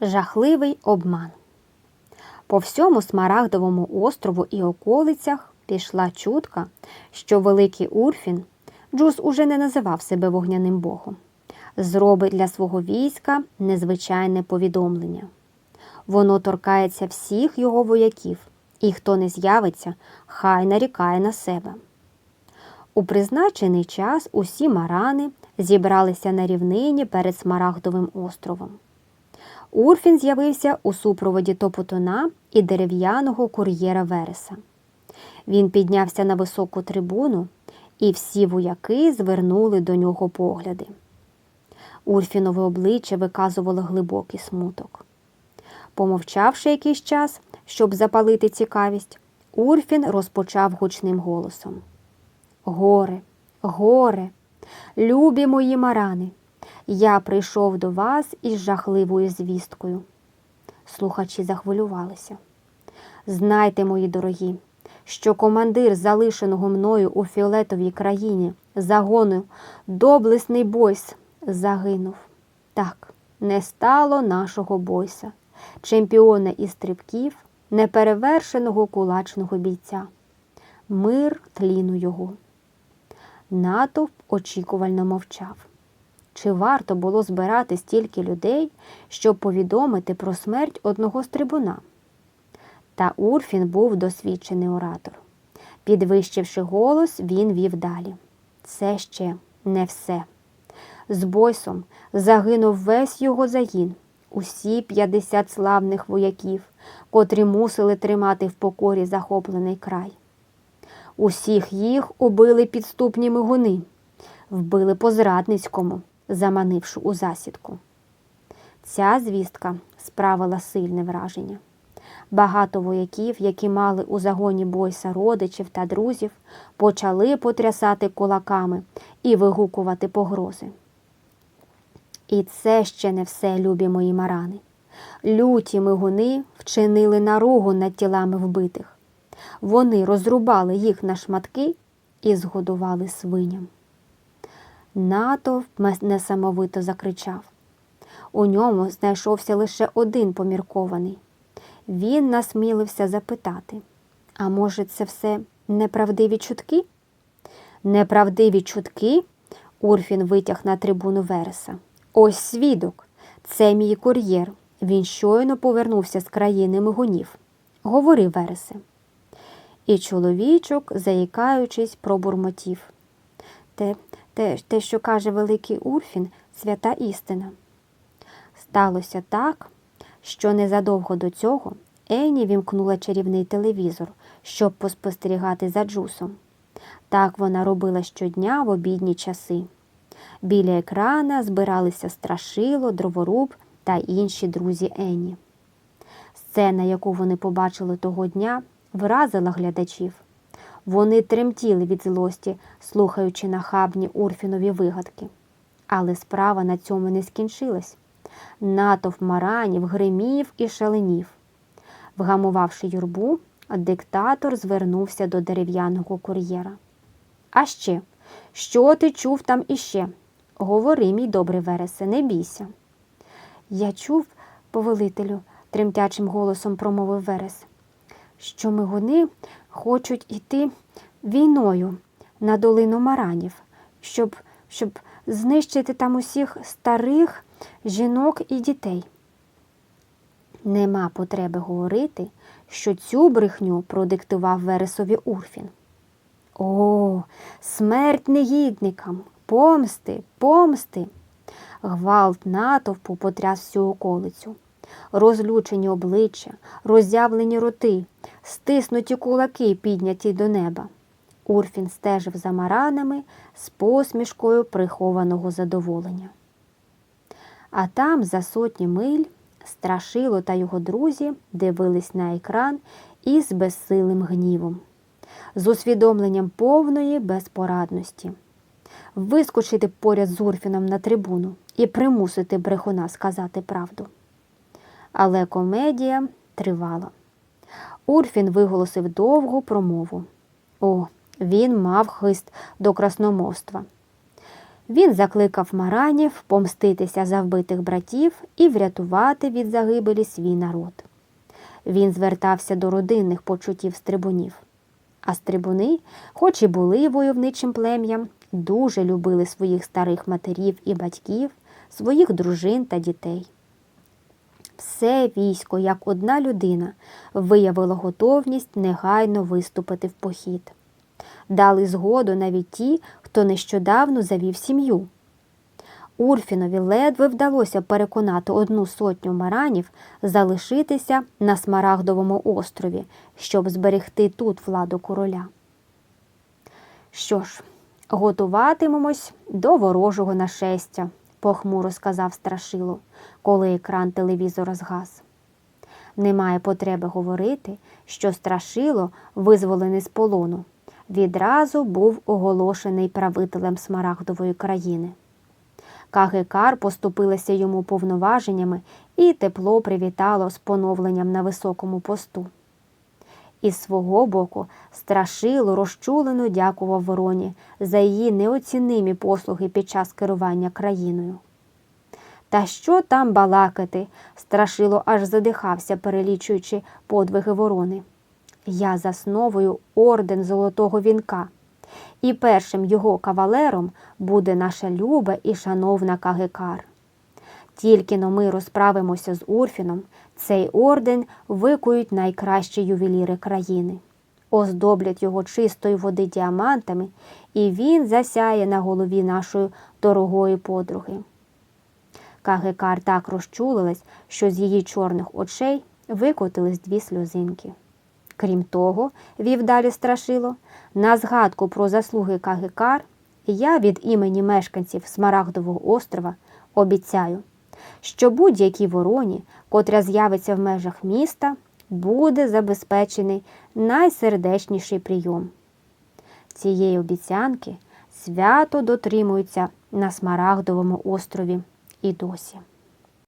Жахливий обман. По всьому Смарагдовому острову і околицях пішла чутка, що великий Урфін, Джус уже не називав себе вогняним богом, зробить для свого війська незвичайне повідомлення. Воно торкається всіх його вояків, і хто не з'явиться, хай нарікає на себе. У призначений час усі марани зібралися на рівнині перед Смарагдовим островом. Урфін з'явився у супроводі топотуна і дерев'яного кур'єра Вереса. Він піднявся на високу трибуну, і всі вояки звернули до нього погляди. Урфінове обличчя виказувало глибокий смуток. Помовчавши якийсь час, щоб запалити цікавість, Урфін розпочав гучним голосом. Горе, горе, любі мої марани, я прийшов до вас із жахливою звісткою. Слухачі захвилювалися. Знайте, мої дорогі, що командир залишеного мною у фіолетовій країні загону доблесний Бойс загинув. Так, не стало нашого Бойса, чемпіона із стрибків, неперевершеного кулачного бійця. Мир тліну його. Натовп очікувально мовчав. Чи варто було збирати стільки людей, щоб повідомити про смерть одного стрибуна? Та Урфін був досвідчений оратор. Підвищивши голос, він вів далі. Це ще не все. З Бойсом загинув весь його загін, усі 50 славних вояків, котрі мусили тримати в покорі захоплений край. Усіх їх убили підступні мигуни, вбили по зрадницькому, заманивши у засідку. Ця звістка справила сильне враження. Багато вояків, які мали у загоні бойса родичів та друзів, почали потрясати кулаками і вигукувати погрози. І це ще не все, любі мої марани. Люті мигуни вчинили наругу над тілами вбитих. Вони розрубали їх на шматки і згодували свиням. Натовп несамовито закричав. У ньому знайшовся лише один поміркований. Він насмілився запитати, а може, це все неправдиві чутки? Неправдиві чутки? Урфін витяг на трибуну Вереса. Ось свідок. Це мій кур'єр. Він щойно повернувся з країни мигунів. Говори, Вересе. І чоловічок, заїкаючись, пробурмотів. Те, те, те, що каже великий Урфін, свята істина. Сталося так, що незадовго до цього Ені вімкнула чарівний телевізор, щоб поспостерігати за Джусом. Так вона робила щодня в обідні часи. Біля екрана збиралися страшило, дроворуб та інші друзі Ені. Сцена, яку вони побачили того дня, вразила глядачів. Вони тремтіли від злості, слухаючи нахабні Урфінові вигадки. Але справа на цьому не скінчилась. Натовп маранів, гримів і шаленів. Вгамувавши юрбу, диктатор звернувся до дерев'яного кур'єра. А ще, що ти чув там іще? Говори, мій добрий Вересе, не бійся. Я чув, повелителю, тремтячим голосом промовив Верес, що мигуни хочуть іти війною на долину маранів, щоб, щоб знищити там усіх старих жінок і дітей. Нема потреби говорити, що цю брехню продиктував Вересові Урфін. О, смерть негідникам, помсти, помсти. Гвалт натовпу потряс всю околицю. Розлючені обличчя, роззявлені роти, стиснуті кулаки, підняті до неба. Урфін стежив за маранами з посмішкою прихованого задоволення. А там, за сотні миль, Страшило та його друзі дивились на екран із безсилим гнівом, з усвідомленням повної безпорадності, вискочити поряд з Урфіном на трибуну і примусити брехуна сказати правду. Але комедія тривала. Урфін виголосив довгу промову. О, він мав хист до красномовства. Він закликав маранів помститися за вбитих братів і врятувати від загибелі свій народ. Він звертався до родинних почуттів стрибунів. А стрибуни, хоч і були войовничим плем'ям, дуже любили своїх старих матерів і батьків, своїх дружин та дітей. Все військо, як одна людина, виявило готовність негайно виступити в похід. Дали згоду навіть ті, хто нещодавно завів сім'ю. Урфінові ледве вдалося переконати одну сотню маранів залишитися на Смарагдовому острові, щоб зберегти тут владу короля. Що ж, готуватимемось до ворожого нашестя, похмуро сказав Страшило, коли екран телевізора згас. Немає потреби говорити, що Страшило, визволений з полону, відразу був оголошений правителем Смарагдової країни. Кагекар поступилася йому повноваженнями і тепло привітало з поновленням на високому посту. Із свого боку, страшило розчулено дякував вороні за її неоцінимі послуги під час керування країною. Та що там балакати? Страшило аж задихався, перелічуючи подвиги ворони. Я засновую орден Золотого вінка, і першим його кавалером буде наша люба і шановна Кагекар. Тільки но ми розправимося з Урфіном, цей орден викують найкращі ювеліри країни, оздоблять його чистої води діамантами, і він засяє на голові нашої дорогої подруги. Кагекар так розчулилась, що з її чорних очей викотились дві сльозинки. Крім того, вів далі страшило, на згадку про заслуги Кагекар я від імені мешканців Смарагдового острова обіцяю, що будь-якій вороні, котря з'явиться в межах міста, буде забезпечений найсердечніший прийом. Цієї обіцянки свято дотримуються на Смарагдовому острові і досі.